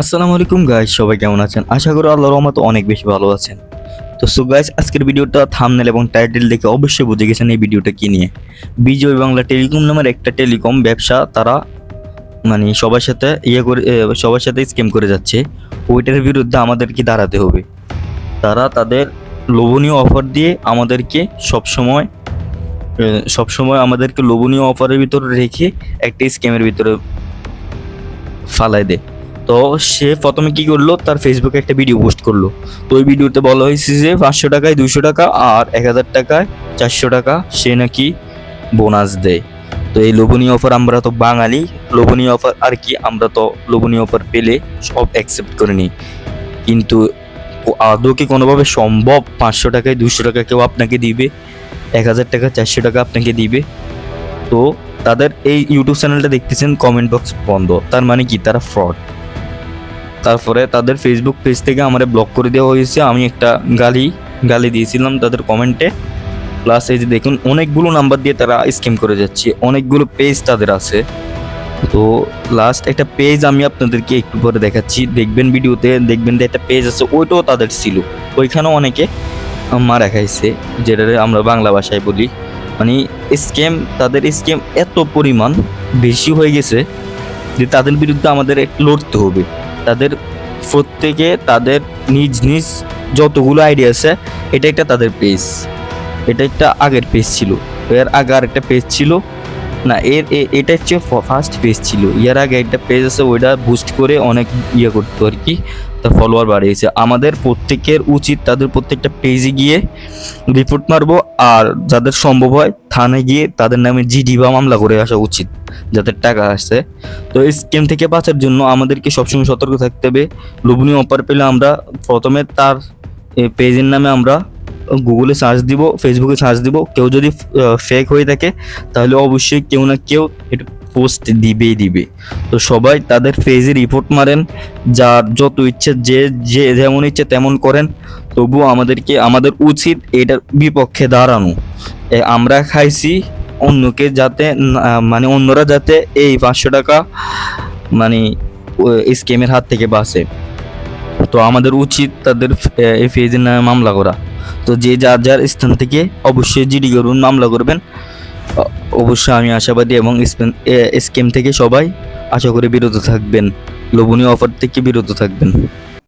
আসসালামু আলাইকুম গাইস সবাই কেমন আছেন? আশা করি আল্লাহর রহমতে অনেক বেশি ভালো আছেন। তো সো গাইস আজকের ভিডিওটা থামনেল এবং টাইটেল দেখে অবশ্যই বুঝে গেছেন এই ভিডিওটা কি নিয়ে। বিজয় বাংলা টেলিকম নামের একটা টেলিকম ব্যবসা তারা মানে সবার সাথে ইয়ে করে সবার সাথে স্ক্যাম করে যাচ্ছে। ওইটার বিরুদ্ধে আমাদেরকে দাঁড়াতে হবে। তারা তাদের লোভনীয় অফার দিয়ে আমাদেরকে সবসময় সবসময় আমাদেরকে লোভনীয় অফারের ভিতরে রেখে একটা স্ক্যামের ভিতরে ফালাই দেয়। তো সে প্রথমে কি করল? তার ফেসবুকে একটা ভিডিও পোস্ট করল। তো ওই ভিডিওতে বলা হয়েছে যে পাঁচশো টাকায় দুশো টাকা আর এক হাজার টাকায় চারশো টাকা সে নাকি বোনাস দেয়। তো এই লোভনীয় অফার আমরা তো বাঙালি, লোভনীয় অফার আর কি আমরা তো লোভনীয় অফার পেলে সব অ্যাকসেপ্ট করে নিই। কিন্তু আদৌ কি কোনোভাবে সম্ভব পাঁচশো টাকায় দুশো টাকা কেউ আপনাকে দিবে? এক হাজার টাকা, চারশো টাকা আপনাকে দিবে? তো তাদের এই ইউটিউব চ্যানেলটা দেখতেছেন কমেন্ট বক্স বন্ধ। তার মানে কি? তারা ফ্রড তারপরে তাদের ফেসবুক পেজ থেকে আমার ব্লক করে দেওয়া হয়েছে। আমি একটা গালি গালি দিয়েছিলাম তাদের কমেন্টে প্লাস এই যে দেখুন, অনেকগুলো নাম্বার দিয়ে তারা স্ক্যাম করে যাচ্ছে। অনেকগুলো পেজ তাদের আছে। তো লাস্ট একটা পেজ আমি আপনাদেরকে একটু পরে দেখাচ্ছি। দেখবেন ভিডিওতে, দেখবেন যে একটা পেজ আছে, ওইটাও তাদের ছিল। ওইখানেও অনেকে মারা খাইছে যেটা আমরা বাংলা ভাষায় বলি। মানে স্ক্যাম তাদের স্ক্যাম এত পরিমাণ বেশি হয়ে গেছে যে তাদের বিরুদ্ধে আমাদের লড়তে হবে। তাদের প্রত্যেকে তাদের নিজ নিজ যতগুলো আইডিয়া আছে, এটা একটা তাদের পেজ এটা একটা আগের পেজ ছিল। এর আগে আর একটা পেজ ছিল। না, এর এটা হচ্ছে ফার্স্ট পেজ ছিল। ইয়ার আগে একটা পেজ আছে, ওইটা বুস্ট করে অনেক ইয়ে করতো আর কি। তার ফলোয়ার বাড়িয়েছে। আমাদের প্রত্যেকের উচিত তাদের প্রত্যেকটা পেজে গিয়ে রিপোর্ট মারবো আর যাদের সম্ভব হয় থানায় গিয়ে তাদের নামে জিডি বা মামলা করে আসা উচিত যাদের টাকা আসছে তো এই স্কিম থেকে বাঁচার জন্য আমাদেরকে সবসময় সতর্ক থাকতে হবে। লোভনীয় অফার পেলে আমরা প্রথমে তার পেজের নামে আমরা গুগলে সার্চ দিব ফেসবুকে সার্চ দিব। কেউ যদি ফেক হয়ে থাকে, তাহলে অবশ্যই কেউ না কেউ এটা পোস্ট দিবেই দিবে। তো সবাই তাদের পেজে রিপোর্ট মারেন, যার যত ইচ্ছে যে যে যেমন ইচ্ছে তেমন করেন, তবুও আমাদেরকে, আমাদের উচিত এটার বিপক্ষে দাঁড়ানো। আমরা খাইছি অন্যকে যাতে মানে অন্যরা যাতে এই পাঁচশো টাকা মানে স্কেমের হাত থেকে বাঁচে। তো আমাদের উচিত তাদের এই ফেজের নামে মামলা করা। তো যে যার যার স্থান থেকে অবশ্যই জিডি করবেন মামলা করবেন। অবশ্যই আমি আশাবাদী এবং স্কিম থেকে সবাই আশা করি বিরত থাকবেন। লোভনীয় অফার থেকে বিরত থাকবেন।